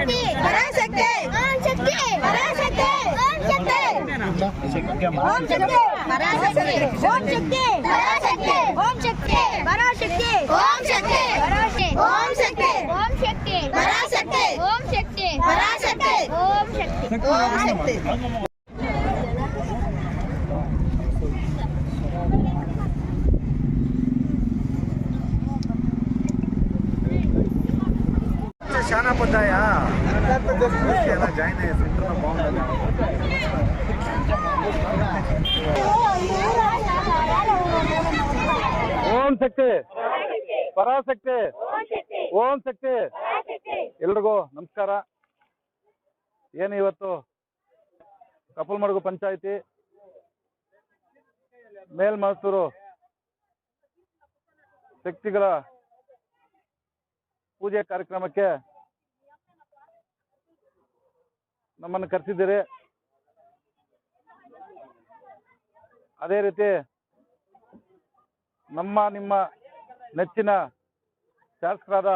ಪರಾಶಕ್ತಿ ಪರಾಶಕ್ತಿ ಓಂ ಶಕ್ತಿ ಪರಾಶಕ್ತಿ ಓಂ ಶಕ್ತಿ ಪರಾಶಕ್ತಿ ಓಂ ಶಕ್ತಿ ಪರಾಶಕ್ತಿ ಓಂ ಶಕ್ತಿ ಓಂ ಶಕ್ತಿ ಓಂ ಶಕ್ತಿ ಪರಾಶಕ್ತಿ ಓಂ ಶಕ್ತಿ ಪರಾಶಕ್ತಿ ಓಂ ಶಕ್ತಿ ಓಂ ಶಕ್ತಿ शाना पता है यार ना जाए ना सेंटर में बॉम्ब ಓಂ ಶಕ್ತಿ. ಪರಾಶಕ್ತಿ. ಓಂ ಶಕ್ತಿ. ಎಲ್ರಿಗೂ ನಮಸ್ಕಾರ. ಏನು ಇವತ್ತು? ಕಪಲ್ಮಡುಗು ಪಂಚಾಯಿತಿ. ಮೇಲ್ಮಹಸೂರು ಶಕ್ತಿಗಳ ಪೂಜೆ ಕಾರ್ಯಕ್ರಮಕ್ಕೆ ನಮ್ಮನ್ನು ಕರೆಸಿದ್ದೀರಿ. ಅದೇ ರೀತಿ ನಮ್ಮ, ನಿಮ್ಮ ನೆಚ್ಚಿನ ಶಾಸಕರಾದ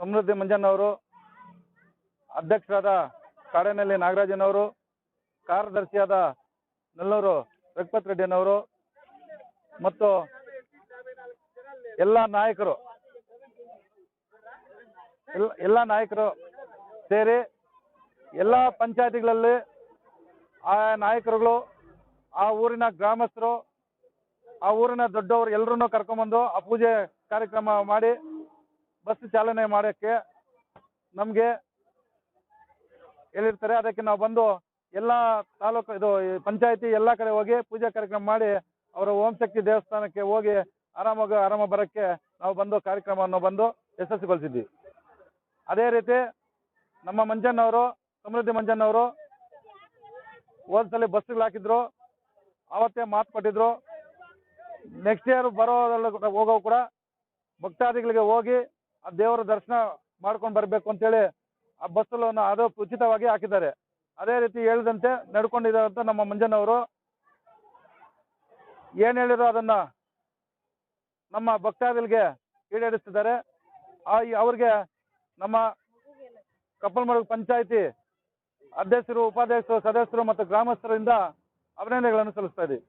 ಸಮೃದ್ಧಿ ಮಂಜಣ್ಣವರು ಅಧ್ಯಕ್ಷರಾದ ಕಾಡೇನಹಳ್ಳಿ ನಾಗರಾಜನವರು ಕಾರ್ಯದರ್ಶಿಯಾದ ನೆಲ್ಲೂರು ರಘುಪತ್ ರೆಡ್ಡಿನವರು ಮತ್ತು ಎಲ್ಲ ನಾಯಕರು, ಎಲ್ಲ ಎಲ್ಲ ನಾಯಕರು ಸೇರಿ ಎಲ್ಲ ಪಂಚಾಯತಿಗಳಲ್ಲಿ ಆ ನಾಯಕರುಗಳು, ಆ ಊರಿನ ಗ್ರಾಮಸ್ಥರು, ಆ ಊರಿನ ದೊಡ್ಡವರು ಎಲ್ಲರನ್ನೂ ಕರ್ಕೊಂಬಂದು ಆ ಪೂಜೆ ಕಾರ್ಯಕ್ರಮ ಮಾಡಿ ಬಸ್ ಚಾಲನೆ ಮಾಡೋಕ್ಕೆ ನಮಗೆ ಹೇಳಿರ್ತಾರೆ. ಅದಕ್ಕೆ ನಾವು ಬಂದು ಎಲ್ಲ ತಾಲೂಕು, ಇದು ಪಂಚಾಯತಿ ಎಲ್ಲ ಕಡೆ ಹೋಗಿ ಪೂಜೆ ಕಾರ್ಯಕ್ರಮ ಮಾಡಿ ಅವರ ಓಂ ಶಕ್ತಿ ದೇವಸ್ಥಾನಕ್ಕೆ ಹೋಗಿ ಆರಾಮಾಗಿ ಆರಾಮ ಬರೋಕ್ಕೆ ನಾವು ಬಂದು ಕಾರ್ಯಕ್ರಮವನ್ನು ಬಂದು ಯಶಸ್ವಿಗೊಳಿಸಿದ್ವಿ. ಅದೇ ರೀತಿ ನಮ್ಮ ಮಂಜಣ್ಣವರು ಸಮೃದ್ಧಿ ಮಂಜಣ್ಣವರು ಹೋದ್ಸಲಿ ಬಸ್ಗಳು ಹಾಕಿದ್ರು. ಅವತ್ತೇ ಮಾತು ಕೊಟ್ಟಿದ್ರು. ನೆಕ್ಸ್ಟ್ ಇಯರ್ ಬರೋದ್ರಲ್ಲಿ ಕೂಡ ಹೋಗೋ ಕೂಡ ಭಕ್ತಾದಿಗಳಿಗೆ ಹೋಗಿ ಆ ದೇವರ ದರ್ಶನ ಮಾಡ್ಕೊಂಡು ಬರಬೇಕು ಅಂತೇಳಿ ಆ ಬಸ್ಸುಗಳನ್ನು ಅದು ಉಚಿತವಾಗಿ ಹಾಕಿದ್ದಾರೆ. ಅದೇ ರೀತಿ ಹೇಳಿದಂತೆ ನಡ್ಕೊಂಡಿದ್ದಾರಂತ ನಮ್ಮ ಮಂಜಣ್ಣವರು ಏನು ಹೇಳಿದ್ರು ಅದನ್ನ ನಮ್ಮ ಭಕ್ತಾದಿಗಳಿಗೆ ಈಡೇರಿಸ್ತಿದ್ದಾರೆ. ಅವ್ರಿಗೆ ನಮ್ಮ ಕಪ್ಪಲ್ಮಡುಗು ಪಂಚಾಯಿತಿ ಅಧ್ಯಕ್ಷರು, ಉಪಾಧ್ಯಕ್ಷರು, ಸದಸ್ಯರು ಮತ್ತು ಗ್ರಾಮಸ್ಥರಿಂದ ಅಭಿನಂದನೆಗಳನ್ನು ಸಲ್ಲಿಸ್ತಾ ಇದ್ದೀವಿ.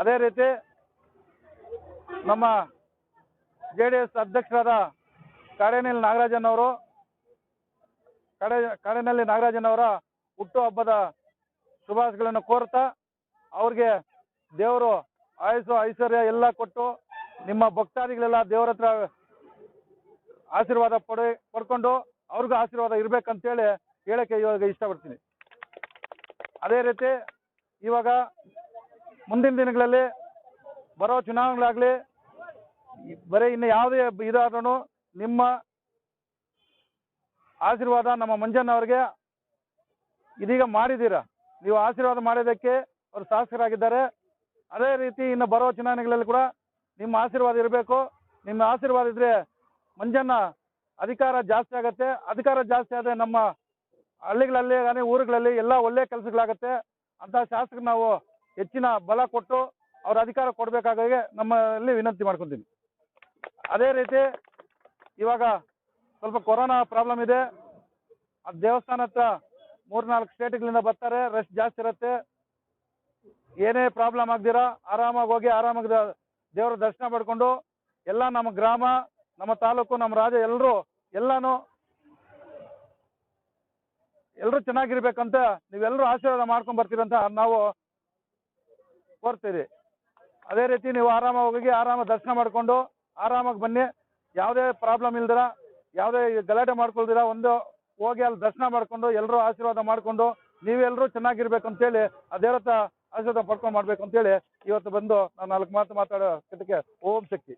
ಅದೇ ರೀತಿ ನಮ್ಮ ಜೆ ಡಿ ಎಸ್ ಅಧ್ಯಕ್ಷರಾದ ಕಾಡೇನಹಳ್ಳಿ ನಾಗರಾಜನವರು, ಕಡೆ ನಾಗರಾಜನ್ ಅವರ ಹುಟ್ಟು ಹಬ್ಬದ ಶುಭಾಶಯಗಳನ್ನು ಕೋರ್ತಾ ಅವ್ರಿಗೆ ದೇವರು ಆಯಸ್ಸು, ಐಶ್ವರ್ಯ ಎಲ್ಲ ಕೊಟ್ಟು ನಿಮ್ಮ ಭಕ್ತಾದಿಗಳೆಲ್ಲ ದೇವರ ಹತ್ರ ಆಶೀರ್ವಾದ ಪಡೆ, ಪಡ್ಕೊಂಡು ಅವ್ರಿಗೂ ಆಶೀರ್ವಾದ ಇರ್ಬೇಕಂತೇಳಿ ಹೇಳಕ್ಕೆ ಇವಾಗ ಇಷ್ಟಪಡ್ತೀನಿ. ಅದೇ ರೀತಿ ಇವಾಗ ಮುಂದಿನ ದಿನಗಳಲ್ಲಿ ಬರೋ ಚುನಾವಣೆಗಳಾಗಲಿ, ಬರೀ ಇನ್ನು ಯಾವುದೇ ಇದಾದ್ರೂ ನಿಮ್ಮ ಆಶೀರ್ವಾದ ನಮ್ಮ ಮಂಜಣ್ಣವ್ರಿಗೆ ಇದೀಗ ಮಾಡಿದ್ದೀರಾ? ನೀವು ಆಶೀರ್ವಾದ ಮಾಡಿದ್ದಕ್ಕೆ ಅವರು ಶಾಸಕರಾಗಿದ್ದಾರೆ ಅದೇ ರೀತಿ ಇನ್ನು ಬರೋ ಚುನಾವಣೆಗಳಲ್ಲಿ ಕೂಡ ನಿಮ್ಮ ಆಶೀರ್ವಾದ ಇರಬೇಕು. ನಿಮ್ಮ ಆಶೀರ್ವಾದ ಇದ್ರೆ ಮಂಜಣ್ಣ ಅಧಿಕಾರ ಜಾಸ್ತಿ ಆಗುತ್ತೆ. ಅಧಿಕಾರ ಜಾಸ್ತಿ ಆದರೆ ನಮ್ಮ ಹಳ್ಳಿಗಳಲ್ಲಿ కానీ ಊರುಗಳಲ್ಲಿ ಎಲ್ಲ ಒಳ್ಳೆ ಕೆಲಸಗಳಾಗುತ್ತೆ. ಅಂತ ಶಾಸಕರು ನಾವು ಹೆಚ್ಚಿನ ಬಲ ಕೊಟ್ಟು ಅವ್ರ ಅಧಿಕಾರ ಕೊಡಬೇಕಾಗಿ ನಮ್ಮಲ್ಲಿ ವಿನಂತಿ ಮಾಡ್ಕೊತೀನಿ. ಅದೇ ರೀತಿ ಇವಾಗ ಸ್ವಲ್ಪ ಕೊರೋನಾ ಪ್ರಾಬ್ಲಮ್ ಇದೆ. ಆ ದೇವಸ್ಥಾನ ಹತ್ರ ಮೂರ್ನಾಲ್ಕು ಸ್ಟೇಟ್ಗಳಿಂದ ಬರ್ತಾರೆ. ರಶ್ ಜಾಸ್ತಿ ಇರುತ್ತೆ. ಏನೇ ಪ್ರಾಬ್ಲಮ್ ಆಗ್ದಿರಾ ಆರಾಮಾಗಿ ಹೋಗಿ ಆರಾಮಾಗಿ ದೇವರ ದರ್ಶನ ಪಡ್ಕೊಂಡು ಎಲ್ಲ ನಮ್ಮ ಗ್ರಾಮ ನಮ್ಮ ತಾಲೂಕು, ನಮ್ಮ ರಾಜ್ಯ ಎಲ್ಲರೂ ಎಲ್ಲಾನು ಎಲ್ಲರೂ ಚೆನ್ನಾಗಿರ್ಬೇಕಂತ ನೀವೆಲ್ಲರೂ ಆಶೀರ್ವಾದ ಮಾಡ್ಕೊಂಡ್ ಬರ್ತೀರಂತ ನಾವು ಕೋರ್ತೀರಿ ಅದೇ ರೀತಿ ನೀವು ಆರಾಮಾಗಿ ಹೋಗಿ ಆರಾಮ ದರ್ಶನ ಮಾಡ್ಕೊಂಡು ಆರಾಮಾಗಿ ಬನ್ನಿ. ಯಾವುದೇ ಪ್ರಾಬ್ಲಮ್ ಇಲ್ದಿರ, ಯಾವುದೇ ಗಲಾಟೆ ಮಾಡ್ಕೊಳ್ದಿರ, ಒಂದು ಹೋಗಿ ಅಲ್ಲಿ ದರ್ಶನ ಮಾಡ್ಕೊಂಡು ಎಲ್ಲರೂ ಆಶೀರ್ವಾದ ಮಾಡ್ಕೊಂಡು ನೀವೆಲ್ಲರೂ ಚೆನ್ನಾಗಿರ್ಬೇಕು ಅಂತೇಳಿ ಅದೇ ಆಶೀರ್ವಾದ ಪಡ್ಕೊಂಡು ಮಾಡ್ಬೇಕು ಅಂತೇಳಿ ಇವತ್ತು ಬಂದು ನಾನು ನಾಲ್ಕು ಮಾತು ಮಾತಾಡೋ ಓಂ ಶಕ್ತಿ.